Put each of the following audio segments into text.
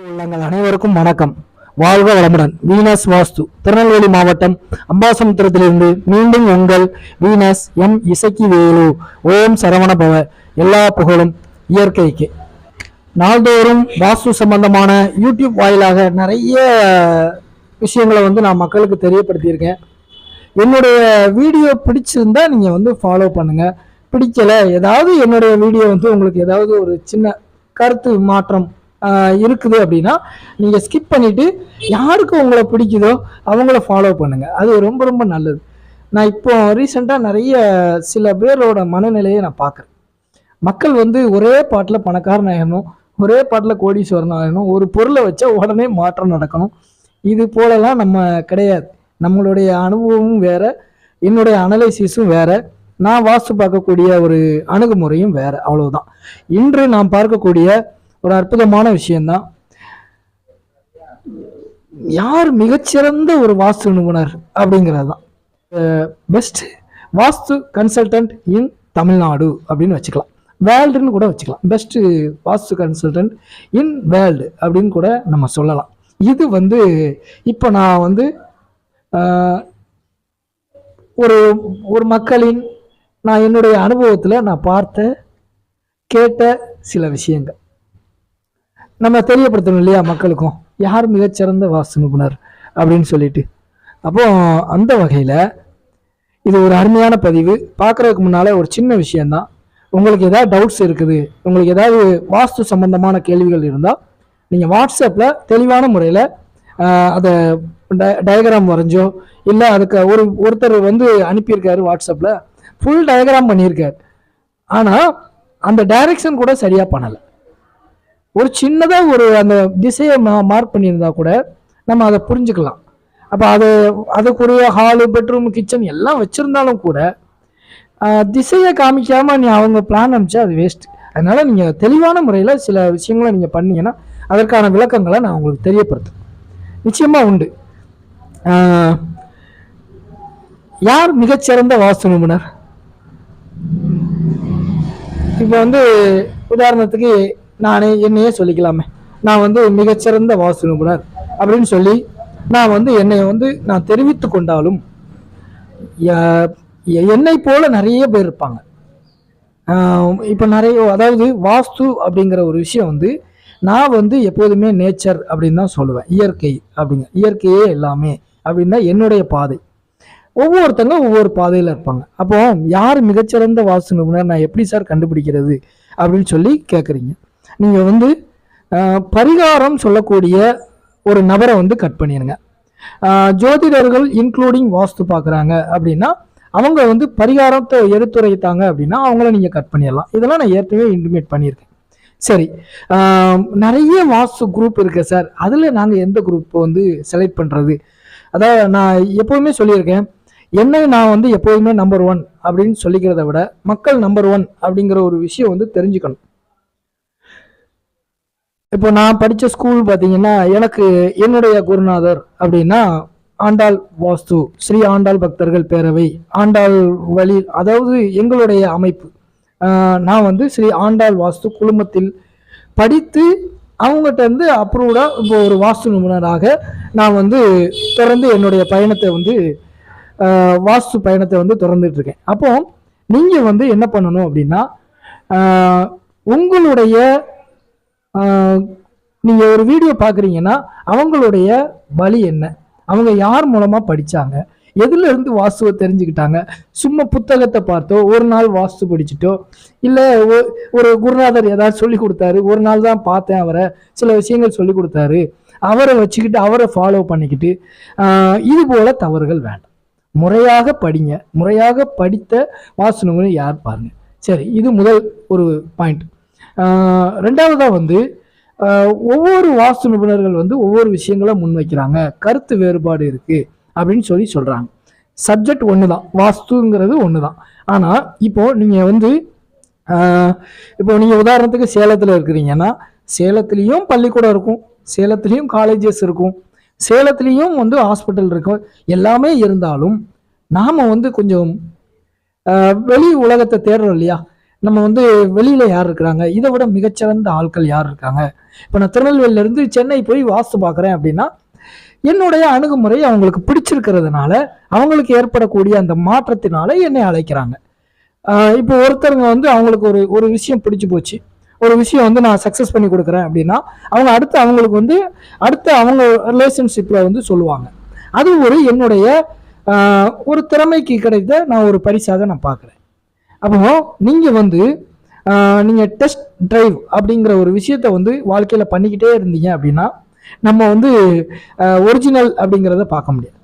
உள்ளங்கள் அனைவருக்கும் வணக்கம். வாழ்க வளமுடன். வீனஸ் வாஸ்து திருநெல்வேலி மாவட்டம் அம்பாசமுத்திரத்திலிருந்து மீண்டும் உங்கள் வீனஸ் எம் இசக்கி வேலு ஓம் சரவண பவ எல்லா புகழும் இயற்கைக்கு. நாள்தோறும் வாஸ்து சம்பந்தமான யூடியூப் வாயிலாக நிறைய விஷயங்களை வந்து நான் மக்களுக்கு தெரியப்படுத்தியிருக்கேன். என்னுடைய வீடியோ பிடிச்சிருந்தா நீங்கள் வந்து ஃபாலோ பண்ணுங்கள் பிடிக்கல ஏதாவது என்னுடைய வீடியோ வந்து உங்களுக்கு ஏதாவது ஒரு சின்ன கருத்து மாற்றம் இருக்குது அப்படின்னா நீங்கள் ஸ்கிப் பண்ணிவிட்டு யாருக்கு உங்களை பிடிக்குதோ அவங்கள ஃபாலோ பண்ணுங்கள் அது ரொம்ப ரொம்ப நல்லது. நான் இப்போ ரீசெண்டாக நிறைய சில பேரோட மனநிலையை நான் பார்க்குறேன். மக்கள் வந்து ஒரே பாட்டில் பணக்காரன் ஆகணும் ஒரே பாட்டில் கோடீஸ்வரன் ஆகணும் ஒரு பொருளை வச்சா உடனே மாற்றம் நடக்கணும். இது போலலாம் நம்ம கிடையாது. நம்மளுடைய அனுபவமும் வேற என்னுடைய அனலைசிஸும் வேற நான் வாஸ்து பார்க்கக்கூடிய ஒரு அணுகுமுறையும் வேற அவ்வளவுதான். இன்று நாம் பார்க்கக்கூடிய ஒரு அற்புதமான விஷயம்தான். யார் மிகச்சிறந்த ஒரு வாஸ்து நிபுணர் அப்படிங்கிறது தான் best vastu consultant in Tamil Nadu அப்படின்னு வச்சுக்கலாம். வேர்ல்டுன்னு கூட வச்சுக்கலாம். Best vastu consultant in world அப்படின்னு கூட நம்ம சொல்லலாம். இது வந்து இப்போ நான் வந்து ஒரு ஒரு மக்களின் நான் என்னுடைய அனுபவத்தில் நான் பார்த்த கேட்ட சில விஷயங்கள். நம்ம தெரியப்படுத்தணும் இல்லையா மக்களுக்கும்? யார் மிகச்சிறந்த வாஸ்து நிபுணர் அப்படின்னு சொல்லிட்டு. அப்போ அந்த வகையில் இது ஒரு அருமையான பதிவு. பார்க்குறதுக்கு முன்னால் ஒரு சின்ன விஷயந்தான் உங்களுக்கு ஏதாவது டவுட்ஸ் இருக்குது உங்களுக்கு ஏதாவது வாஸ்து சம்பந்தமான கேள்விகள் இருந்தால் நீங்கள் வாட்ஸ்அப்பில் தெளிவான முறையில் அதை டயக்ராம் வரைஞ்சோ இல்லை அதுக்கு ஒரு ஒருத்தர் வந்து அனுப்பியிருக்காரு வாட்ஸ்அப்பில் ஃபுல் டயக்ராம் பண்ணியிருக்காரு. ஆனால் அந்த டைரக்ஷன் கூட சரியாக பண்ணலை. ஒரு சின்னதாக ஒரு அந்த திசையை மா மார்க் பண்ணியிருந்தா கூட நம்ம அதை புரிஞ்சுக்கலாம். அப்போ அது அதுக்குரிய ஹாலு பெட்ரூம் கிச்சன் எல்லாம் வச்சுருந்தாலும் கூட திசையை காமிக்காமல் நீ அவங்க பிளான் அனுப்பிச்சா அது வேஸ்ட் அதனால் நீங்கள் தெளிவான முறையில் சில விஷயங்களை நீங்கள் பண்ணீங்கன்னா அதற்கான விளக்கங்களை நான் உங்களுக்கு தெரியப்படுத்தும் நிச்சயமாக உண்டு. யார் மிகச்சிறந்த வாஸ்து நிபுணர்? இப்போ வந்து உதாரணத்துக்கு நானே என்னையே சொல்லிக்கலாமே. நான் வந்து மிகச்சிறந்த வாஸ்து நிபுணர் அப்படின்னு சொல்லி நான் வந்து என்னை வந்து நான் தெரிவித்து கொண்டாலும் என்னை போல நிறைய பேர் இருப்பாங்க. இப்போ நிறைய அதாவது வாஸ்து அப்படிங்கிற ஒரு விஷயம் வந்து நான் வந்து எப்போதுமே நேச்சர் அப்படின்னு தான் சொல்லுவேன். இயற்கை அப்படிங்க இயற்கையே எல்லாமே அப்படின்னு தான் என்னுடைய பாதை. ஒவ்வொருத்தங்க ஒவ்வொரு பாதையில் இருப்பாங்க. அப்போ யார் மிகச்சிறந்த வாஸ்து நிபுணர் நான் எப்படி சார் கண்டுபிடிக்கிறது அப்படின்னு சொல்லி கேட்குறீங்க நீங்கள் வந்து பரிகாரம் சொல்லக்கூடிய ஒரு நபரை வந்து கட் பண்ணிடுங்க. ஜோதிடர்கள் இன்க்ளூடிங் வாஸ்து பார்க்குறாங்க அப்படின்னா அவங்க வந்து பரிகாரத்தை எடுத்துரைத்தாங்க அப்படின்னா அவங்கள நீங்கள் கட் பண்ணிடலாம். இதெல்லாம் நான் ஏற்கனவே இன்டிமேட் பண்ணியிருக்கேன். சரி நிறைய வாஸ்து குரூப் இருக்குது சார். அதில் நாங்கள் எந்த குரூப் வந்து செலக்ட் பண்ணுறது அதாவது நான் எப்போதுமே சொல்லியிருக்கேன் என்னை நான் வந்து எப்போதுமே நம்பர் ஒன் அப்படின்னு சொல்லிக்கிறத விட மக்கள் நம்பர் ஒன் அப்படிங்கிற ஒரு விஷயம் வந்து தெரிஞ்சுக்கணும். இப்போ நான் படித்த ஸ்கூல் பார்த்தீங்கன்னா எனக்கு என்னுடைய குருநாதர் அப்படின்னா ஆண்டாள் வாஸ்து ஸ்ரீ ஆண்டாள் பக்தர்கள் பேரவை ஆண்டாள் வழி அதாவது எங்களுடைய அமைப்பு. நான் வந்து ஸ்ரீ ஆண்டாள் வாஸ்து குழுமத்தில் படித்து அவங்ககிட்ட இருந்து அப்ரூவ்டாக இப்போ ஒரு வாஸ்து நிபுணராக நான் வந்து தொடர்ந்து என்னுடைய பயணத்தை வந்து வாஸ்து பயணத்தை வந்து தொடர்ந்துட்டு இருக்கேன். அப்போ நீங்கள் வந்து என்ன பண்ணணும் அப்படின்னா உங்களுடைய நீங்கள் ஒரு வீடியோ பார்க்குறீங்கன்னா அவங்களுடைய வழி என்ன? அவங்க யார் மூலமாக படித்தாங்க எதுல இருந்து வாஸ்துவை தெரிஞ்சுக்கிட்டாங்க? சும்மா புத்தகத்தை பார்த்தோ ஒரு நாள் வாஸ்து படிச்சுட்டோ இல்லை ஒரு குருநாதர் ஏதாவது சொல்லி கொடுத்தாரு ஒரு நாள் தான் பார்த்தேன் அவரை சில விஷயங்கள் சொல்லி கொடுத்தாரு அவரை வச்சுக்கிட்டு அவரை ஃபாலோ பண்ணிக்கிட்டு இது போல தவறுகள் வேண்டாம். முறையாக படிங்க. முறையாக படித்த வாஸ்து யார் பாருங்க? சரி இது முதல் ஒரு பாயிண்ட் ரெண்டாவதாக வந்து ஒவ்வொரு வாஸ்து நிபுணர்கள் வந்து ஒவ்வொரு விஷயங்களை முன்வைக்கிறாங்க. கருத்து வேறுபாடு இருக்குது அப்படின்னு சொல்லி சொல்கிறாங்க சப்ஜெக்ட் ஒன்று தான் வாஸ்துங்கிறது ஒன்று தான் ஆனால் இப்போது நீங்கள் வந்து இப்போ நீங்கள் உதாரணத்துக்கு சேலத்தில் இருக்கிறீங்கன்னா சேலத்துலேயும் பள்ளிக்கூடம் இருக்கும். சேலத்துலேயும் காலேஜஸ் இருக்கும். சேலத்துலேயும் வந்து ஹாஸ்பிட்டல் இருக்கும். எல்லாமே இருந்தாலும் நாம் வந்து கொஞ்சம் வெளி உலகத்தை தேடுறோம் இல்லையா? நம்ம வந்து வெளியில யார் இருக்கிறாங்க? இதை விட மிகச்சிறந்த ஆட்கள் யார் இருக்காங்க? இப்போ நான் திருநெல்வேலியிலேருந்து சென்னை போய் வாஸ்து பார்க்குறேன் அப்படின்னா என்னுடைய அணுகுமுறை அவங்களுக்கு பிடிச்சிருக்கிறதுனால அவங்களுக்கு ஏற்படக்கூடிய அந்த மாற்றத்தினால என்னை அழைக்கிறாங்க. இப்போ ஒருத்தருங்க வந்து அவங்களுக்கு ஒரு ஒரு விஷயம் பிடிச்சி போச்சு. ஒரு விஷயம் வந்து நான் சக்ஸஸ் பண்ணி கொடுக்குறேன் அப்படின்னா அவங்க அடுத்து அவங்களுக்கு வந்து அடுத்து அவங்க ரிலேஷன்ஷிப்பில் வந்து சொல்லுவாங்க. அது ஒரு என்னுடைய ஒரு திறமைக்கு கிடைத்த நான் ஒரு பரிசாக நான் பார்க்குறேன். அப்போ நீங்கள் வந்து நீங்கள் டெஸ்ட் டிரைவ் அப்படிங்கிற ஒரு விஷயத்த வந்து வாழ்க்கையில் பண்ணிக்கிட்டே இருந்தீங்க அப்படின்னா நம்ம வந்து ஒரிஜினல் அப்படிங்கிறத பார்க்க முடியாது.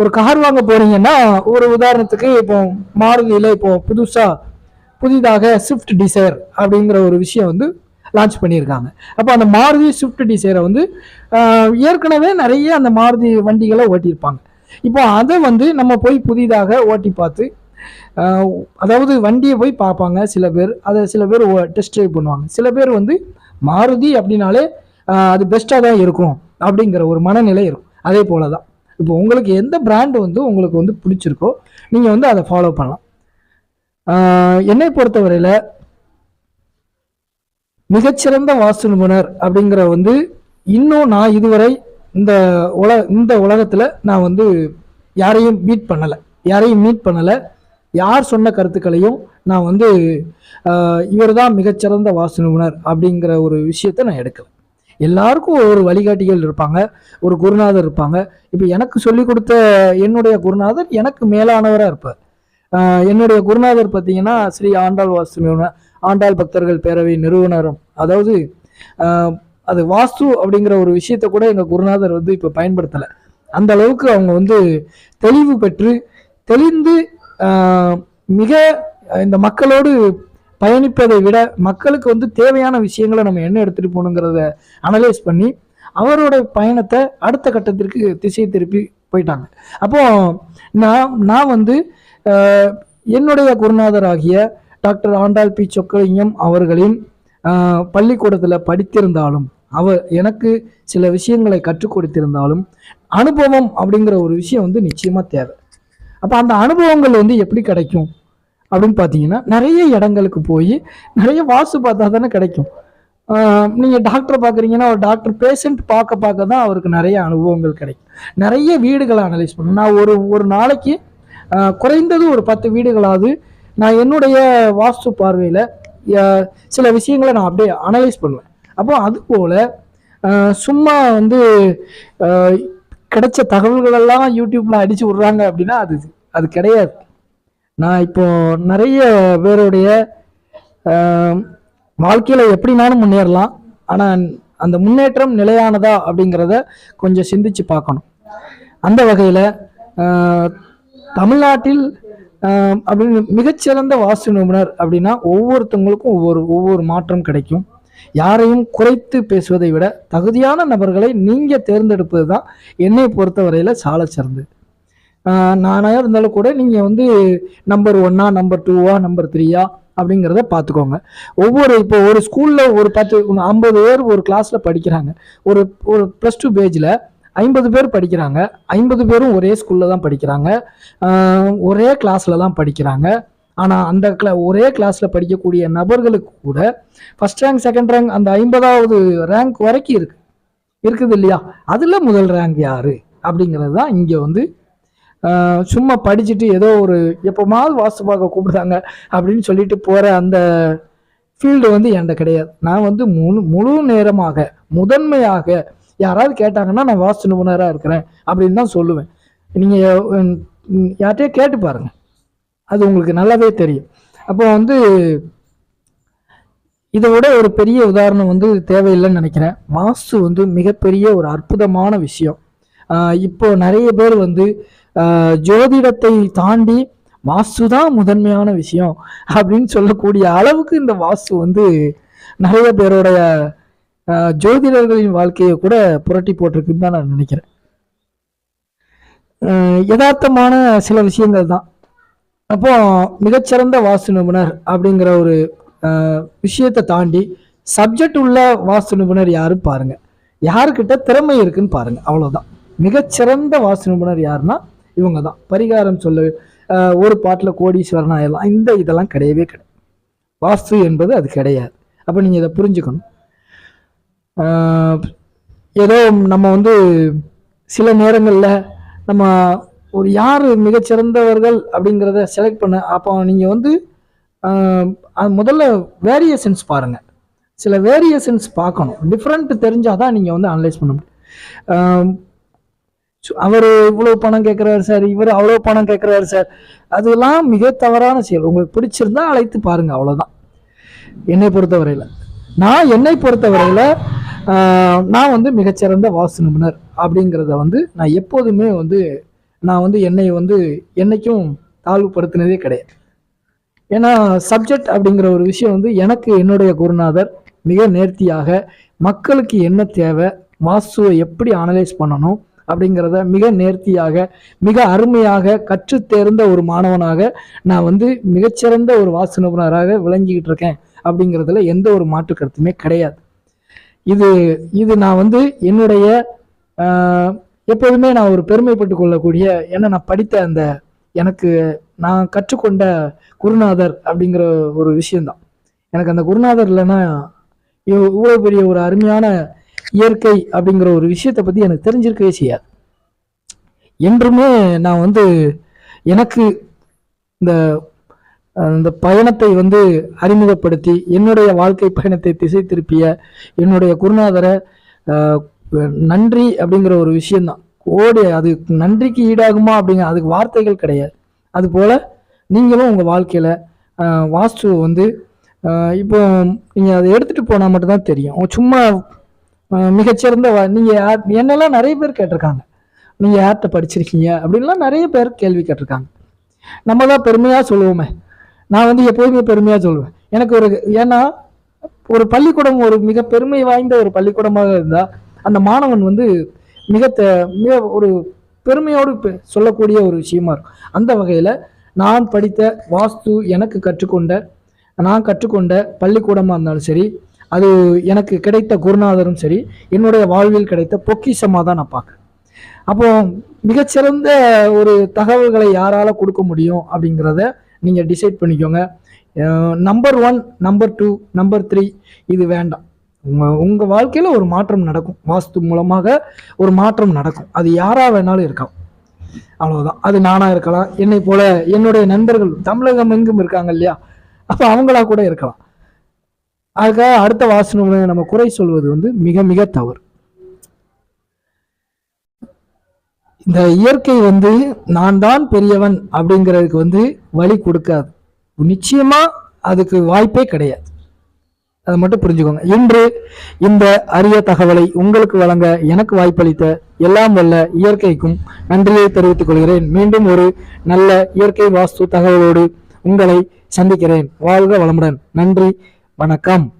ஒரு கார் வாங்க போறீங்கன்னா ஒரு உதாரணத்துக்கு இப்போ மாருதியில் இப்போ புதுசாக புதிதாக ஸ்விஃப்ட் டிசைர் அப்படிங்கிற ஒரு விஷயம் வந்து லான்ச் பண்ணியிருக்காங்க. அப்போ அந்த மாருதி ஸ்விஃப்ட் டிசைரை வந்து ஏற்கனவே நிறைய அந்த மாருதி வண்டிகளை ஓட்டியிருப்பாங்க. இப்போ அதை வந்து நம்ம போய் புதிதாக ஓட்டி பார்த்து அதாவது வண்டியை போய் பார்ப்பாங்க சில பேர். அதை சில பேர் டெஸ்ட் ட்ரைவ் பண்ணுவாங்க. சில பேர் வந்து மாருதி அப்படின்னாலே அது பெஸ்ட்டாக தான் இருக்கும் அப்படிங்கிற ஒரு மனநிலை இருக்கும். அதே போல தான் இப்போ உங்களுக்கு எந்த பிராண்டு வந்து உங்களுக்கு வந்து பிடிச்சிருக்கோ நீங்கள் வந்து அதை ஃபாலோ பண்ணலாம். என்னை பொறுத்தவரையில் மிகச்சிறந்த வாஸ்து நிபுணர் அப்படிங்கிற வந்து இன்னும் நான் இதுவரை இந்த உல இந்த உலகத்தில் நான் வந்து யாரையும் மீட் பண்ணலை. யாரையும் மீட் பண்ணலை. யார் சொன்ன கருத்துக்களையும் நான் வந்து இவர் தான் மிகச்சிறந்த வாஸ்து நிபுணர் அப்படிங்கிற ஒரு விஷயத்த நான் எடுக்கல. எல்லாருக்கும் ஒரு வழிகாட்டிகள் இருப்பாங்க ஒரு குருநாதர் இருப்பாங்க. இப்போ எனக்கு சொல்லி கொடுத்த என்னுடைய குருநாதர் எனக்கு மேலானவராக இருப்பார். என்னுடைய குருநாதர் பார்த்தீங்கன்னா ஸ்ரீ ஆண்டாள் வாஸ்து நிறுவனர் ஆண்டாள் பக்தர்கள் பேரவை நிறுவனரும். அதாவது அது வாஸ்து அப்படிங்கிற ஒரு விஷயத்தை கூட எங்கள் குருநாதர் வந்து இப்போ பயன்படுத்தலை. அந்த அளவுக்கு அவங்க வந்து தெளிவு பெற்று தெளிந்து மிக இந்த மக்களோடு பயணிப்பதை விட மக்களுக்கு வந்து தேவையான விஷயங்களை நம்ம என்ன எடுத்துகிட்டு போகணுங்கிறத அனலைஸ் பண்ணி அவரோட பயணத்தை அடுத்த கட்டத்திற்கு திசை திருப்பி போயிட்டாங்க. அப்போ நான் நான் வந்து என்னுடைய குருநாதர் ஆகிய டாக்டர் ஆண்டாள் பி. சொக்கலிங்கம் அவர்களின் பள்ளிக்கூடத்தில் படித்திருந்தாலும் அவர் எனக்கு சில விஷயங்களை கற்றுக் கொடுத்திருந்தாலும் அனுபவம் அப்படிங்கிற ஒரு விஷயம் வந்து நிச்சயமாக தேவை. அப்போ அந்த அனுபவங்கள் வந்து எப்படி கிடைக்கும்? அப்படின்னு பார்த்தீங்கன்னா நிறைய இடங்களுக்கு போய் நிறைய வாசு பார்த்தா தானே கிடைக்கும். நீங்கள் டாக்டரை பார்க்குறீங்கன்னா ஒரு டாக்டர் பேஷண்ட் பார்க்க பார்க்க தான் அவருக்கு நிறைய அனுபவங்கள் கிடைக்கும். நிறைய வீடுகளை அனலைஸ் பண்ணும். நான் ஒரு ஒரு நாளைக்கு குறைந்தது ஒரு பத்து வீடுகளாவது நான் என்னுடைய வாஸ்து பார்வையில் சில விஷயங்களை நான் அப்படியே அனலைஸ் பண்ணுவேன். அப்போ அதுபோல் சும்மா வந்து கிடைச்ச கிடைச்ச தகவல்களெல்லாம் யூடியூப்பில் அடித்து விட்றாங்க அப்படின்னா அது அது கிடையாது. நான் இப்போ நிறைய பேருடைய வாழ்க்கையில் எப்படினாலும் முன்னேறலாம். ஆனால் அந்த முன்னேற்றம் நிலையானதா அப்படிங்கிறத கொஞ்சம் சிந்திச்சு பார்க்கணும். அந்த வகையில் தமிழ்நாட்டில் அப்படின்னு மிகச்சிறந்த வாஸ்து நிபுணர் அப்படின்னா ஒவ்வொருத்தவங்களுக்கும் ஒவ்வொரு ஒவ்வொரு மாற்றம் கிடைக்கும். யாரையும் குறைத்து பேசுவதை விட தகுதியான நபர்களை நீங்கள் தேர்ந்தெடுப்பது தான் என்னை பொறுத்தவரையில் சால சிறந்தது நானாக இருந்தாலும் கூட நீங்கள் வந்து நம்பர் ஒன்னா நம்பர் டூவா நம்பர் த்ரீயா அப்படிங்கிறத பார்த்துக்கோங்க ஒவ்வொரு இப்போ ஒரு ஸ்கூலில் ஒரு பத்து ஐம்பது பேர் ஒரு கிளாஸில் படிக்கிறாங்க. ஒரு ஒரு ப்ளஸ் டூ பேஜில் ஐம்பது பேர் படிக்கிறாங்க. ஐம்பது பேரும் ஒரே ஸ்கூலில் தான் படிக்கிறாங்க. ஒரே கிளாஸில் தான் படிக்கிறாங்க. ஆனால் அந்த கிளா ஒரே கிளாஸில் படிக்கக்கூடிய நபர்களுக்கு கூட ஃபஸ்ட் ரேங்க் செகண்ட் ரேங்க் அந்த ஐம்பதாவது ரேங்க் வரைக்கும் இருக்கு. இருக்குது இல்லையா? அதில் முதல் ரேங்க் யார்? அப்படிங்கிறது தான் இங்கே வந்து சும்மா படிச்சுட்டு ஏதோ ஒரு எப்போமாவது வாஸ்து பார்க்க கூப்பிடுறாங்க அப்படின்னு சொல்லிட்டு போகிற அந்த ஃபீல்டு வந்து என்கிட்ட கிடையாது. நான் வந்து முழு முழு நேரமாக முதன்மையாக யாராவது கேட்டாங்கன்னா நான் வாஸ்து நிபுணராக இருக்கிறேன் அப்படின்னு தான் சொல்லுவேன். நீங்கள் யார்கிட்டயே கேட்டு பாருங்கள் அது உங்களுக்கு நல்லாவே தெரியும். அப்போ வந்து இதை விட ஒரு பெரிய உதாரணம் வந்து தேவையில்லைன்னு நினைக்கிறேன். வாஸ்து வந்து மிகப்பெரிய ஒரு அற்புதமான விஷயம். இப்போ நிறைய பேர் வந்து ஜோதிடத்தை தாண்டி வாஸ்து தான் முதன்மையான விஷயம் அப்படின்னு சொல்லக்கூடிய அளவுக்கு இந்த வாஸ்து வந்து நிறைய பேருடைய ஜோதிடர்களின் வாழ்க்கையை கூட புரட்டி போட்டிருக்குன்னு தான் நான் நினைக்கிறேன். யதார்த்தமான சில விஷயங்கள் தான். அப்போ மிகச்சிறந்த வாஸ்து நிபுணர் அப்படிங்கிற ஒரு விஷயத்தை தாண்டி சப்ஜெக்ட் உள்ள வாஸ்து நிபுணர் யாரும் பாருங்க. யாருக்கிட்ட திறமை இருக்குன்னு பாருங்க அவ்வளவுதான். மிகச்சிறந்த வாஸ்து நிபுணர் யாருன்னா இவங்க தான் பரிகாரம் சொல்லு ஒரு பாட்டில் கோடீஸ்வரன் ஆயிடலாம் இந்த இதெல்லாம் கிடையவே கிடையாது. வாஸ்து என்பது அது கிடையாது. அப்போ நீங்கள் இதை புரிஞ்சுக்கணும். ஏதோ நம்ம வந்து சில நேரங்களில் நம்ம ஒரு யார் மிகச்சிறந்தவர்கள் அப்படிங்கிறத செலக்ட் பண்ண. அப்போ நீங்கள் வந்து முதல்ல வேரியேஷன்ஸ் பாருங்கள் சில வேரியேஷன்ஸ் பார்க்கணும். டிஃப்ரெண்ட் தெரிஞ்சால் தான் நீங்கள் வந்து அனலைஸ் பண்ண முடியும். அவர் இவ்வளோ பணம் கேட்குறாரு சார் இவர் அவ்வளோ பணம் கேட்குறாரு சார் அதெல்லாம் மிக தவறான செயல். உங்களுக்கு பிடிச்சிருந்தா அழைத்து பாருங்கள் அவ்வளோதான் என்னை பொறுத்தவரையில். நான் என்னை பொறுத்தவரையில் நான் வந்து மிகச்சிறந்த வாசு நிபுணர் அப்படிங்கிறத வந்து நான் எப்போதுமே வந்து நான் வந்து என்னை வந்து என்னைக்கும் தாழ்வுபடுத்தினதே கிடையாது. ஏன்னா சப்ஜெக்ட் அப்படிங்கிற ஒரு விஷயம் வந்து எனக்கு என்னுடைய குருநாதர் மிக நேர்த்தியாக மக்களுக்கு என்ன தேவை வாஸ்துவை எப்படி அனலைஸ் பண்ணணும் அப்படிங்கிறத மிக நேர்த்தியாக மிக அருமையாக கற்றுத்தேர்ந்த ஒரு மாணவனாக நான் வந்து மிகச்சிறந்த ஒரு வாஸ்து நிபுணராக விளங்கிக்கிட்டு இருக்கேன் அப்படிங்கிறதுல எந்த ஒரு மாற்று கருத்துமே கிடையாது. இது இது நான் வந்து என்னுடைய எப்போதுமே நான் ஒரு பெருமைப்பட்டு கொள்ளக்கூடிய ஏன்னா நான் படித்த அந்த எனக்கு நான் கற்றுக்கொண்ட குருநாதர் அப்படிங்கிற ஒரு விஷயம்தான். எனக்கு அந்த குருநாதர் இல்லைன்னா இவ்வளோ பெரிய ஒரு அருமையான இயற்கை அப்படிங்கிற ஒரு விஷயத்தை பற்றி எனக்கு தெரிஞ்சிருக்கவே செய்யாது. என்றுமே நான் வந்து எனக்கு இந்த இந்த பயணத்தை வந்து அறிமுகப்படுத்தி என்னுடைய வாழ்க்கை பயணத்தை திசை திருப்பிய என்னுடைய குருநாதரை நன்றி அப்படிங்கிற ஒரு விஷயம்தான். ஓடி அது நன்றிக்கு ஈடாகுமா அப்படிங்கிற அதுக்கு வார்த்தைகள் கிடையாது. அதுபோல் நீங்களும் உங்கள் வாழ்க்கையில் வாஸ்து வந்து இப்போ நீங்கள் அதை எடுத்துகிட்டு போனால் மட்டும்தான் தெரியும். சும்மா மிகச்சிறந்த வா நீங்கள் யார் என்னெல்லாம் நிறைய பேர் கேட்டிருக்காங்க. நீங்கள் யார்கிட்ட படிச்சிருக்கீங்க அப்படின்லாம் நிறைய பேர் கேள்வி கேட்டிருக்காங்க. நம்ம தான் பெருமையாக சொல்லுவோமே. நான் வந்து எப்போதுமே பெருமையாக சொல்லுவேன். எனக்கு ஒரு ஏன்னா ஒரு பள்ளிக்கூடம் ஒரு மிக பெருமை வாய்ந்த ஒரு பள்ளிக்கூடமாக இருந்தால் அந்த மாணவன் வந்து மிக மிக ஒரு பெருமையோடு பெ- சொல்லக்கூடிய ஒரு விஷயமா இருக்கும். அந்த வகையில் நான் படித்த வாஸ்து எனக்கு கற்றுக்கொண்ட நான் கற்றுக்கொண்ட பள்ளிக்கூடமாக இருந்தாலும் சரி அது எனக்கு கிடைத்த குருநாதரும் சரி என்னுடைய வாழ்வில் கிடைத்த பொக்கிஷமாக தான் நான் பார்க்குறேன். அப்போ மிகச்சிறந்த ஒரு தகவல்களை யாரால கொடுக்க முடியும் அப்படிங்கிறத நீங்கள் டிசைட் பண்ணிக்கோங்க. Number one number two number three இது வேண்டாம். உங்கள் உங்கள் வாழ்க்கையில் ஒரு மாற்றம் நடக்கும். வாஸ்து மூலமாக ஒரு மாற்றம் நடக்கும். அது யாராக வேணாலும் இருக்கலாம். அவ்வளோதான் அது நானாக இருக்கலாம். என்னை போல என்னுடைய நண்பர்கள் தமிழகம் எங்கும் இருக்காங்க இல்லையா? அப்போ அவங்களா கூட இருக்கலாம். அதுக்காக அடுத்த வாசனை நம்ம குறை சொல்வது வந்து மிக மிக தவறு. இந்த இயற்கை வந்து நான் தான் பெரியவன் அப்படிங்கிறதுக்கு வந்து வழி கொடுக்காது. நிச்சயமா அதுக்கு வாய்ப்பே கிடையாது. அதை மட்டும் புரிஞ்சுக்கோங்க. இன்று இந்த அரிய தகவலை உங்களுக்கு வழங்க எனக்கு வாய்ப்பளித்த எல்லாம் வல்ல இயற்கைக்கும் நன்றியை தெரிவித்துக் கொள்கிறேன். மீண்டும் ஒரு நல்ல இயற்கை வாஸ்து தகவலோடு உங்களை சந்திக்கிறேன். வாழ்க வளமுடன். நன்றி. வணக்கம்.